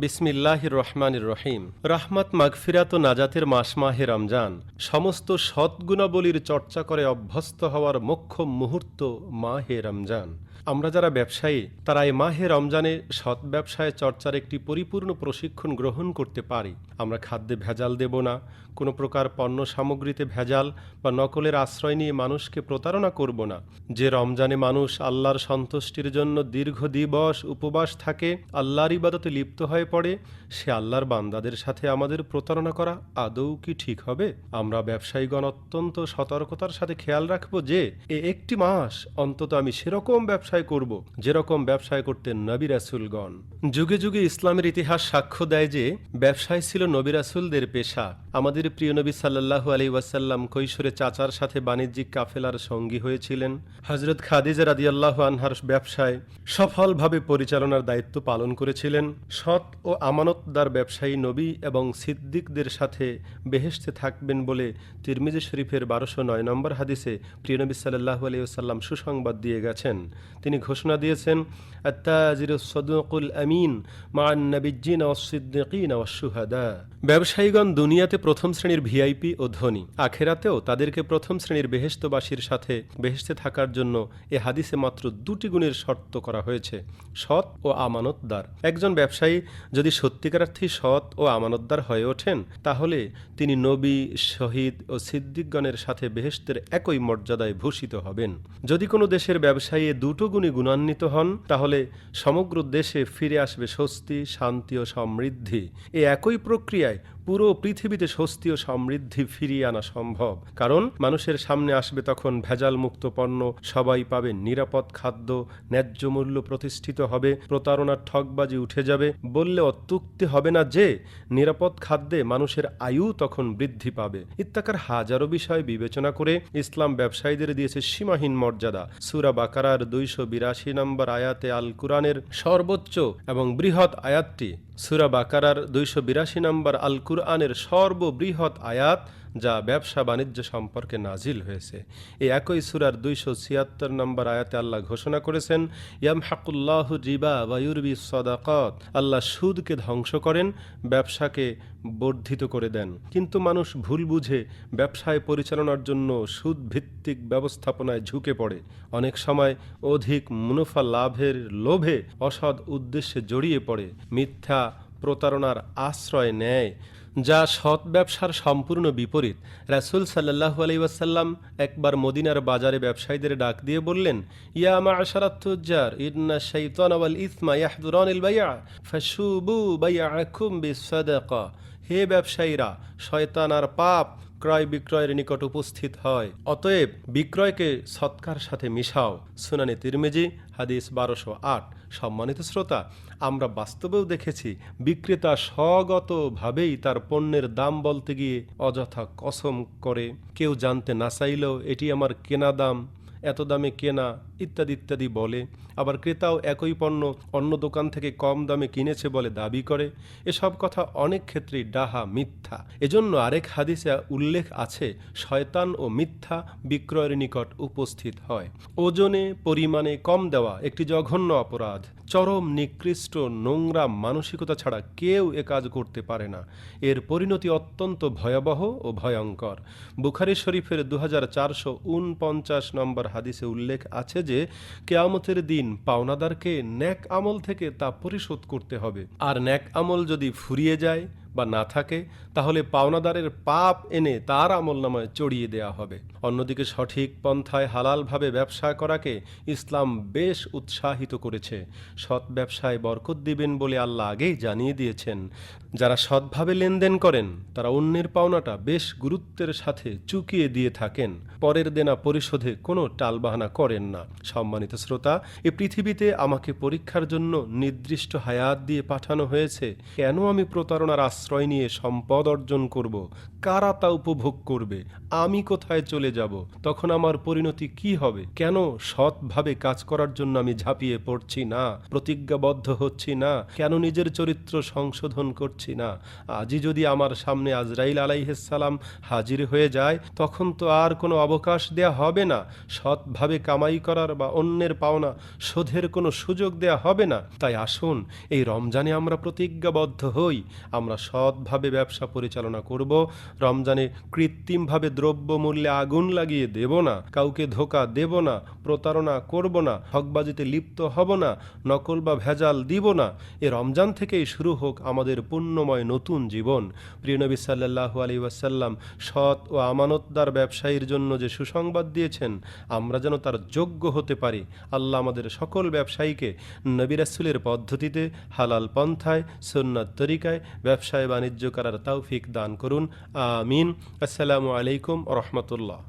বিসমিল্লাহ রহমানির রহিম। রাহমাত মাগফিরাত নাজাতের মাস মাহে রমজান। সমস্ত সৎগুণাবলীর চর্চা করে অভ্যস্ত হওয়ার মোক্ষম মুহূর্ত মাহে রমজান। আমরা যারা ব্যবসায়ী, তারা এই মাহে রমজানে সৎ ব্যবসায় চর্চার একটি পরিপূর্ণ প্রশিক্ষণ গ্রহণ করতে পারি। আমরা খাদ্যে ভেজাল দেব না। কোনো প্রকার পণ্য সামগ্রীতে ভেজাল বা নকলের আশ্রয় নিয়ে মানুষকে প্রতারণা করব না। যে রমজানে মানুষ আল্লাহর সন্তুষ্টির জন্য দীর্ঘ দিবস উপবাস থাকে, আল্লাহর ইবাদতে লিপ্ত হয়ে পড়ে, সে আল্লাহর বান্দাদের সাথে আমাদের প্রতারণা করা আদৌ কি ঠিক হবে? আমরা ব্যবসায়ীগণ অত্যন্ত সতর্কতার সাথে খেয়াল রাখব যে, এ একটি মাস অন্তত আমি সেরকম ব্যবসায় করব, যেরকম ব্যবসায় করতেন নবী রাসুলগণ। যুগে যুগে ইসলামের ইতিহাস সাক্ষ্য দেয় যে, ব্যবসায় ছিল নবী রাসুলদের পেশা। আমাদের প্রিয় নবী সাল্লাল্লাহু আলী ওয়াসাল্লাম কৈশোরে চাচার সাথে বাণিজ্যিক কাফেলার সঙ্গী হয়েছিলেন। হজরত খাদিজা রাদিয়াল্লাহ আনহার ব্যবসায় সফলভাবে পরিচালনার দায়িত্ব পালন করেছিলেন। সৎ ও আমানতদার ব্যবসায়ী নবী এবং সিদ্দিকদের সাথে বেহেশতে থাকবেন বলে তিরমিজি শরীফের বারোশো নয় নম্বর হাদিসে প্রিয়নবী সাল্লাহ আলিয়াল্লাম সুসংবাদ দিয়ে গেছেন। তিনি ঘোষণা দিয়েছেন আত্তাজির সদুকুল আমিন মান ও সিদ্দিকিন সুহাদা ব্যবসায়ীগণ দুনিয়াতে প্রথম শ্রেণির ভিআইপি ও ধনী। আখেরাতেও তাদেরকে প্রথম শ্রেণির বেহেশতবাসীর সাথে বেহেস্তে থাকার জন্য এ হাদিসে মাত্র দুটি গুণের শর্ত করা হয়েছে, সৎ ও আমানতদার। একজন ব্যবসায়ী যদি সত্যিকারার্থী সৎ ও আমানতদার হয়ে ওঠেন, তাহলে তিনি নবী, শহীদ ও সিদ্দিকগণের সাথে বেহেশতের একই মর্যাদায় ভূষিত হবেন। যদি কোনো দেশের ব্যবসায়ী দুটো গুণে গুণান্বিত হন, তাহলে সমগ্র দেশে ফিরে আসবে স্বস্তি, শান্তি ও সমৃদ্ধি। এ একই Okay. পুরো পৃথিবীতে স্বস্তি ও সমৃদ্ধি ফিরিয়ে আনা সম্ভব। কারণ মানুষের সামনে আসবে তখন ভেজাল মুক্ত পণ্য, সবাই পাবে নিরাপদ খাদ্য, ন্যায্য মূল্য প্রতিষ্ঠিত হবে, প্রতারণার ঠকবাজি উঠে যাবে। বললে অত্যুক্তি হবে না যে, নিরাপদ খাদ্যে মানুষের আয়ু তখন বৃদ্ধি পাবে। ইত্যাকার হাজারো বিষয় বিবেচনা করে ইসলাম ব্যবসায়ীদের দিয়েছে সীমাহীন মর্যাদা। সুরা বাকারার দুইশো বিরাশি নম্বর আয়াতে আল কুরআনের সর্বোচ্চ এবং বৃহৎ আয়াতটি সুরা বাকারার দুইশো বিরাশি নম্বর আল কুরআনের সর্ববৃহৎ আয়াত যা ব্যবসা বাণিজ্য সম্পর্কে নাজিল হয়েছে। এই একই সুরার দুইশো ছিয়াত্তর নম্বর আয়াতে আল্লাহ ঘোষণা করেছেন ইয়াম হাকুল্লাহ রিবা বায়ুরবি সদাকত। আল্লাহ সুদকে ধ্বংস করেন, ব্যবসাকে বর্ধিত করে দেন। কিন্তু মানুষ ভুল বুঝে ব্যবসায় পরিচালনার জন্য সুদ ভিত্তিক ব্যবস্থাপনায় ঝুঁকে পড়ে। অনেক সময় অধিক মুনাফা লাভের লোভে অসৎ উদ্দেশ্যে জড়িয়ে পড়ে, মিথ্যা প্রতারণার আশ্রয় নেয়। যা সৎ ব্যবসার সম্পূর্ণ বিপরীত। রাসুল সাল্লাহ আলাইসাল্লাম একবার মদিনার বাজারে ব্যবসায়ীদের ডাক দিয়ে বললেন, ইয়া ইসমা হে ব্যবসায়ীরা, শয়তান আর পাপ ক্রয় বিক্রয়ের নিকট উপস্থিত হয়। অতএব বিক্রয়কে সৎকার সাথে মিশাও। সুনানি তিরমিজি, হাদিস বারোশো আট। সম্মানিত শ্রোতা, আমরা বাস্তবেও দেখেছি, বিক্রেতা স্বগতভাবেই তার পণ্যের দাম বলতে গিয়ে অযথা কসম করে। কেউ জানতে না চাইলেও এটি আমার কেনা দাম। এত দামে কেনা ইত্যাদি ইত্যাদি বলে। আবার ক্রেতাও একই পণ্য অন্য দোকান থেকে কম দামে কিনেছে বলে দাবি করে। এসব কথা অনেক ক্ষেত্রেই ডাহা মিথ্যা। এজন্য আরেক হাদিসে উল্লেখ আছে, শয়তান ও মিথ্যা বিক্রয়ের নিকট উপস্থিত হয়। ওজনে পরিমাণে কম দেওয়া একটি জঘন্য অপরাধ। চরম, নিকৃষ্ট, নোংরা মানসিকতা ছাড়া কেউ এ কাজ করতে পারে না। এর পরিণতি অত্যন্ত ভয়াবহ ও ভয়ঙ্কর। বুখারি শরীফের দু হাজার চারশো উনপঞ্চাশ নম্বর হাদিসে উল্লেখ আছে যে, কেয়ামতের দিন পাওনাদারকে ন্যাক আমল থেকে তা পরিশোধ করতে হবে। আর ন্যাক আমল যদি ফুরিয়ে যায় বা না থাকে, তাহলে পাওনাদারের পাপ এনে তার আমল নামায় চড়িয়ে দেয়া হবে। অন্যদিকে সঠিক পন্থায় হালালভাবে ব্যবসা করাকে ইসলাম বেশ উৎসাহিত করেছে। সৎ ব্যবসায় বরকত দিবেন বলে আল্লাহ আগেই জানিয়ে দিয়েছেন। যারা সৎভাবে লেনদেন করেন, তারা অন্যের পাওনাটা বেশ গুরুত্বের সাথে চুকিয়ে দিয়ে থাকেন। পরের দেনা পরিশোধে কোনো টালবাহানা করেন না। সম্মানিত শ্রোতা, এ পৃথিবীতে আমাকে পরীক্ষার জন্য নির্দিষ্ট হায়াত দিয়ে পাঠানো হয়েছে। কেন আমি প্রতারণার আশ্রয় আশ্রয় নিয়ে সম্পদ অর্জন করব। কারা তা উপভোগ করবে? আমি কোথায় চলে যাব? তখন আমার পরিণতি কি হবে? কেন সৎভাবে কাজ করার জন্য আমি ঝাঁপিয়ে পড়ছি না? প্রতিজ্ঞাবদ্ধ হচ্ছি না? কেন নিজের চরিত্র সংশোধন করছি না? আজই যদি আমার সামনে আজরাইল আলাইহিসালাম হাজির হয়ে যায়, তখন তো আর কোনো অবকাশ দেয়া হবে না। সৎভাবে কামাই করার বা অন্যের পাওনা শোধের কোনো সুযোগ দেয়া হবে না। তাই আসুন, এই রমজানে আমরা প্রতিজ্ঞাবদ্ধ হই। আমরা সৎভাবে ব্যবসা পরিচালনা করব, রমজানে কৃত্রিমভাবে দ্রব্য মূল্যে আগুন লাগিয়ে দেব না, কাউকে ধোকা দেব না, প্রতারণা করব না, হকবাজিতে লিপ্ত হব না, নকল বা ভেজাল দিব না, এ রমজান থেকেই শুরু হোক আমাদের পুণ্যময় নতুন জীবন। প্রিয় নবী সাল্লাহু আলী ওয়াসাল্লাম সৎ ও আমানতদার ব্যবসায়ীর জন্য যে সুসংবাদ দিয়েছেন, আমরা যেন তার যোগ্য হতে পারি। আল্লাহ আমাদের সকল ব্যবসায়ীকে নবী রাসূলের পদ্ধতিতে হালাল পন্থায়, সুন্নাত তরিকায় ব্যবসায় বাণিজ্য করার তৌফিক দান করুন। আমিন। আসসালামু আলাইকুম রহমতুল্লাহ।